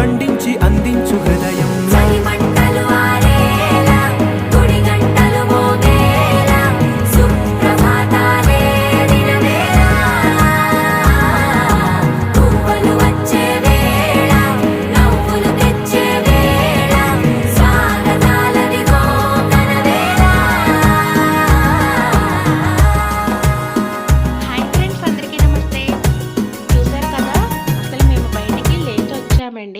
పండించి అందించు.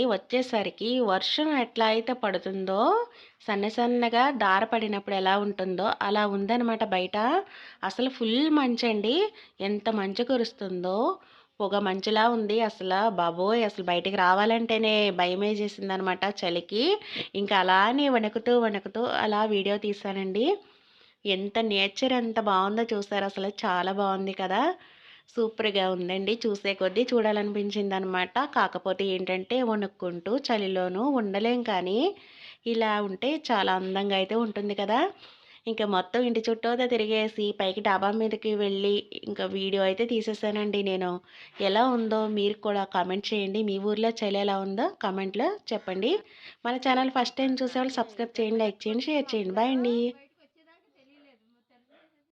నుండి వచ్చేసరికి వర్షం ఎట్లా అయితే పడుతుందో సన్న సన్నగా దార పడినప్పుడు ఎలా ఉంటుందో అలా ఉందన్నమాట బయట. అసలు ఫుల్ మంచండి ఎంత మంచు కురుస్తుందో. పొగ మంచులా ఉంది అసలు. బాబోయ్! అసలు బయటికి రావాలంటేనే భయమే చేసిందనమాట అనమాట చలికి. ఇంకా అలానే వణుకుతూ వణుకుతూ అలా వీడియో తీసానండి ఎంత నేచర్ ఎంత బాగుందో చూసారు. అసలు చాలా బాగుంది కదా. సూపర్గా ఉందండి. చూసే కొద్దీ చూడాలనిపించింది అనమాట కాకపోతే ఏంటంటే వణుక్కుంటూ చలిలోనూ ఉండలేం కానీ ఇలా ఉంటే చాలా అందంగా అయితే ఉంటుంది కదా. ఇంకా మొత్తం ఇంటి చుట్టూ తిరిగేసి పైకి డాబా మీదకి వెళ్ళి ఇంకా వీడియో అయితే తీసేసానండి నేను. ఎలా ఉందో మీరు కూడా కామెంట్ చేయండి. మీ ఊర్లో చలి ఎలా ఉందో కామెంట్లో చెప్పండి. మన ఛానల్ ఫస్ట్ టైం చూసేవాళ్ళు సబ్స్క్రైబ్ చేయండి లైక్ చేయండి షేర్ చేయండి. బాయ్ అండి.